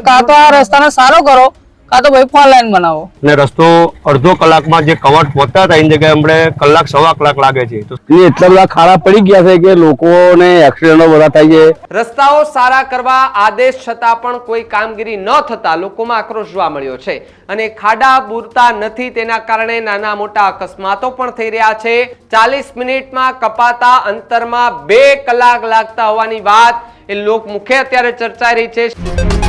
કાં તો આ રસ્તાને સારો કરો કાં તો ભાઈ ફોર લાઈન બનાવો. ને રસ્તો અડધો કલાકમાં જે કવર પહોંચતા હતા એની જગ્યાએ હમણે કલાક સવા કલાક લાગે છે. તો એટલે એટલા બધા ખાડા પડી ગયા છે કે લોકોને એક્સિડન્ટો બધા થાય છે. રસ્તાઓ સારા કરવા આદેશ છતાં પણ કોઈ કામગીરી ન થતા લોકોમાં આક્રોશ જોવા મળ્યો છે. અને ખાડા બુરતા નથી તેના કારણે નાના મોટા અકસ્માતો પણ થઈ રહ્યા છે. ચાલીસ મિનિટમાં કપાતા અંતરમાં બે કલાક લાગતા હોવાની વાત એ લોકમુખે અત્યારે ચર્ચાઈ રહી છે.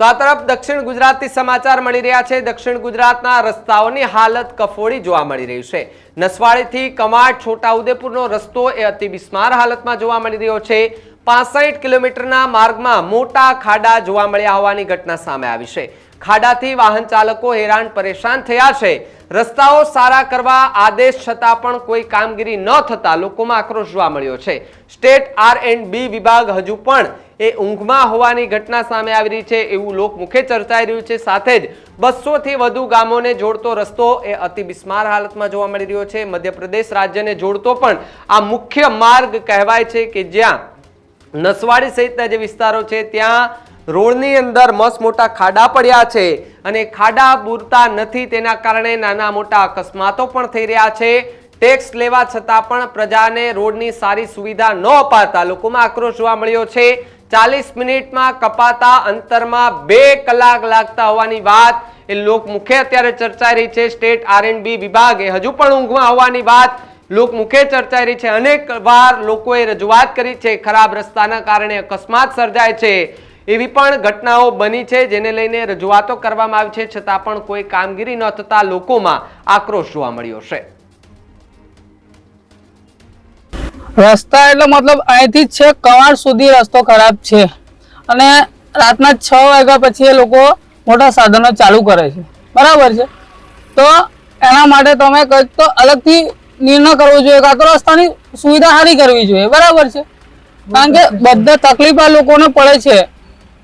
તો આ તરફ દક્ષિણ ગુજરાતથી સમાચાર મળી રહ્યા છે. દક્ષિણ ગુજરાતના રસ્તાઓની હાલત કફોડી જોવા મળી રહી છે. નસવાડીથી કમાડ છોટાઉદેપુરનો રસ્તો એ અતિ બિસ્માર હાલતમાં જોવા મળી રહ્યો છે. પાસઠ કિલોમીટરના માર્ગમાં મોટા ખાડા જોવા મળ્યા હોવાની ઘટના સામે આવી છે. ખાડાથી વાહન ચાલકો હેરાન પરેશાન થયા છે. રસ્તાઓ સારા કરવા આદેશ છતાં પણ કોઈ કામગીરી ન થતા લોકોમાં આક્રોશ જોવા મળ્યો છે. સ્ટેટ આર એન્ડ બી વિભાગ હજુ પણ એ ઊંઘમાં હોવાની ઘટના સામે આવી રહી છે એવું લોકમુખે ચર્ચાઈ રહ્યું છે. સાથે જ બસો થી વધુ ગામોને જોડતો રસ્તો એ અતિ બિસ્માર હાલતમાં જોવા મળી રહ્યો છે. મધ્યપ્રદેશ રાજ્યને જોડતો પણ આ મુખ્ય માર્ગ કહેવાય છે કે જ્યાં નસવાડી સહિતના જે વિસ્તારો છે, ત્યાં રોડની અંદર મસ્ત મોટા ખાડા પડ્યા છે અને ખાડા પૂરતા નથી. તેના કારણે નાના મોટા અકસ્માતો પણ થઈ રહ્યા છે. ટેક્સ લેવા છતાં પણ પ્રજાને રોડની સારી સુવિધા ન અપાતા લોકોમાં આક્રોશ જોવા મળ્યો છે. ચાલીસ મિનિટમાં કપાતા અંતરમાં બે કલાક લાગતા હોવાની વાત. એ લોકમુખે અત્યારે ચર્ચાઈ રહી છે. સ્ટેટ આર એન્ડ બી વિભાગે હજુ પણ ઊંઘમાં હોવાની વાત. લોકમુખે ચર્ચાઈ રહી છે. અનેક વાર લોકોએ રજૂઆત કરી છે, ખરાબ રસ્તાના કારણે અકસ્માત સર્જાય છે. એવી પણ ઘટનાઓ બની છે, જેને લઈને રજૂઆતો કરવામાં આવી છે. છતાં પણ કોઈ કામગીરી ન થતા લોકોમાં આક્રોશ જોવા મળ્યો છે. રસ્તા એટલે મતલબ અહીંથી જ છે, કવાડ સુધી રસ્તો ખરાબ છે. અને રાતના છ વાગ્યા પછી એ લોકો મોટા સાધનો ચાલુ કરે છે. બરાબર છે? તો એના માટે તમે કંઈક તો અલગથી નિર્ણય કરવો જોઈએ, કાં તો રસ્તાની સુવિધા સારી કરવી જોઈએ. બરાબર છે? કારણ કે બધા તકલીફ આ લોકોને પડે છે.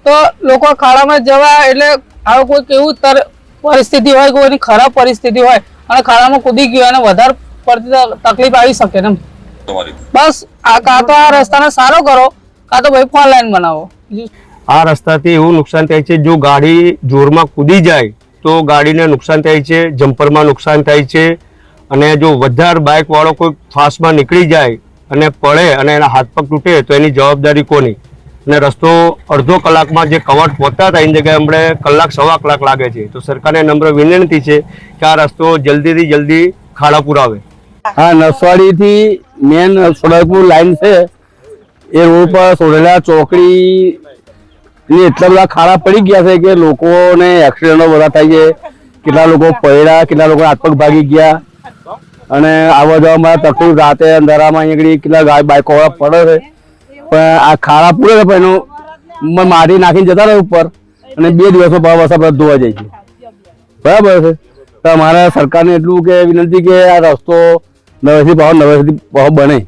તો લોકો ખાડામાં જવા એટલે હવે કોઈ કેવું તર પરિસ્થિતિ હોય, કોઈની ખરાબ પરિસ્થિતિ હોય, અને ખાડામાં કૂદી ગયો અને વધારે પડતી તકલીફ આવી શકે ને એમ. બસ આ કાં તો આ રસ્તાને સારો કરો કાં તો ભાઈ ફોર લાઈન બનાવો. આ રસ્તાથી એવું નુકસાન થાય છે જો ગાડી જોરમાં કૂદી જાય તો ગાડીને નુકસાન થાય છે જમ્પરમાં નુકસાન થાય છે અને જો વધારે બાઇકવાળો કોઈ ફાસ્ટમાં નીકળી જાય અને પડે અને એના હાથ પગ તૂટે તો એની જવાબદારી કોની? અને રસ્તો અડધો કલાકમાં જે કવર પહોંચતા હતા એની જગ્યાએ અમને કલાક સવા કલાક લાગે છે. તો સરકારને નમ્ર વિનંતી છે કે આ રસ્તો જલ્દીથી જલ્દી ખાડા પુરાવે હા નસવાડી થી મેન સોડકપુર લાઈન છે. એ રોડ પર સોડેલા ચોકડી ની એટલા બધા ખાડા પડી ગયા છે કે લોકોને એક્સિડન્ટો બધા થાય છે. કેટલા લોકો પડ્યા, કેટલા લોકો હાથ ભાગી ગયા. અને આવવા જવામાં તકલીફ રાતે અંધારામાં અહીંયા કેટલા ગાય બાઈકો પડે છે. પણ આ ખાડા પૂરે છે, પણ એનું માટી નાખીને જતા રહે ઉપર. અને બે દિવસો ભાવ વરસાદ ધોવા જાય છે. બરાબર છે. તો અમારા સરકારને એટલું કે વિનંતી કે આ રસ્તો નવેથી ભાવ નવેથી ભાવ બને.